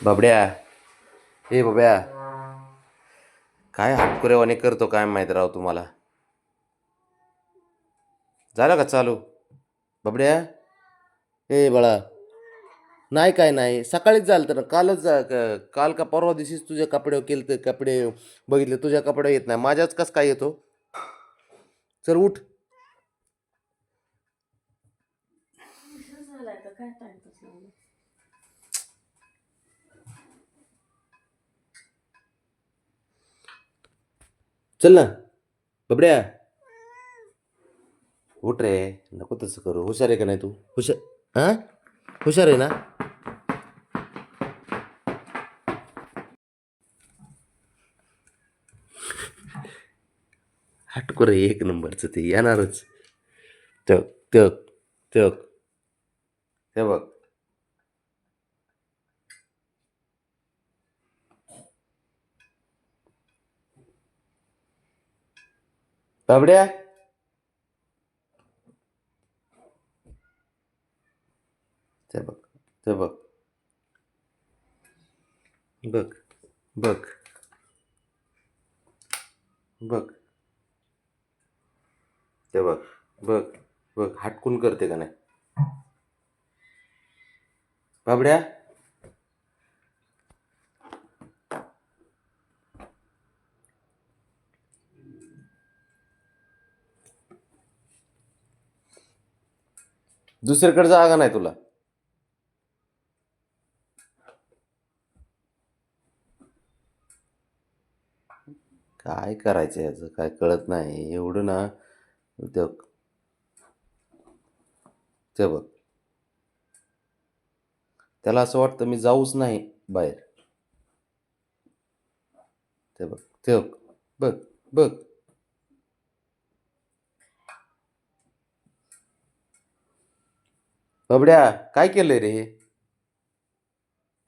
बाबड्या. हे बाब्या काय हातकुरेवाने करतो काय माहीत राव तुम्हाला? झालं का चालू? बाबड्या. हे बाळा. नाही काय नाही. सकाळीच झालं तर कालच जा काल का परवा दिवशीच तुझ्या कपडे केलं तर कपडे बघितले. तुझ्या कपडे येत नाही. माझ्याच कस काय येतो? चल उठ झालाय का काय टाइमपास लावला चल ना बबड्या उठ रे नको तसं करू हुशार आहे का नाही तू हुशार हां हुशार आहे ना हटको रे एक नंबरचं ते येणारच तक तक तक ते बघ बाबड्या ते बघ ते बघ बघ बघ बघ ते बघ बघ बघ हाटकून करते का नाही बाबड्या दुसरीकडे जागा नाही तुला. काय करायचं याचं? काय कळत नाही. एवढं ना ते ते बघ. त्याला असं वाटतं मी जाऊच नाही बाहेर. ते बघ. ते बघ. बघ. बघ. बबड्या काय केलंय रे हे?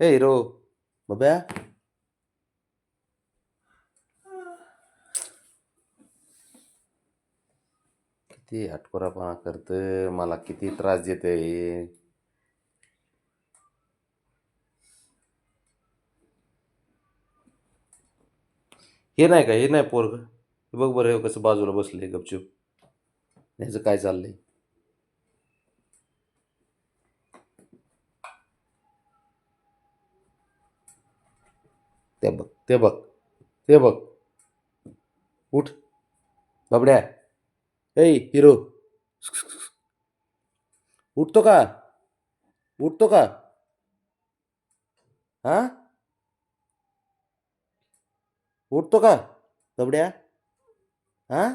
ए हिरो बब्या किती हटकोरापणा करतंय मला किती त्रास देते हे. हे नाही का हे नाही पोरग? बघ बरं हे कसं बाजूला बसले गपचूप. ह्याचं काय चाललंय? ते बघ ते बघ ते बघ. उठ. बाबड्या. ऐ हिरो. उठतो का? उठतो का? हां? उठतो का बाबड्या? हा?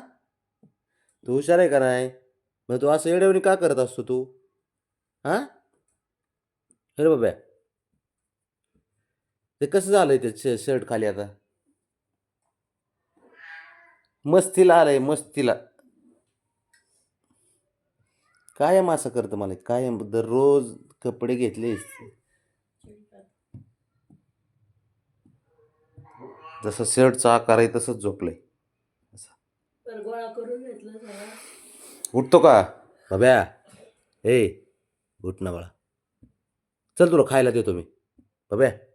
तू हुशार आहे का नाही? मग तू असं येड्यावणी का करत असतो तू? हां? अरे बाब्या ते कसं झालंय ते शर्ट खाली आता? मस्तीला आलंय मस्तीला. कायम असं करतं मला कायम. दररोज कपडे घेतले. जसं शर्टचा आकार आहे तसंच झोपलंय. उठतो का? बाब्या. ए उठ ना बाळा. चल तुला खायला देतो मी. बाब्या.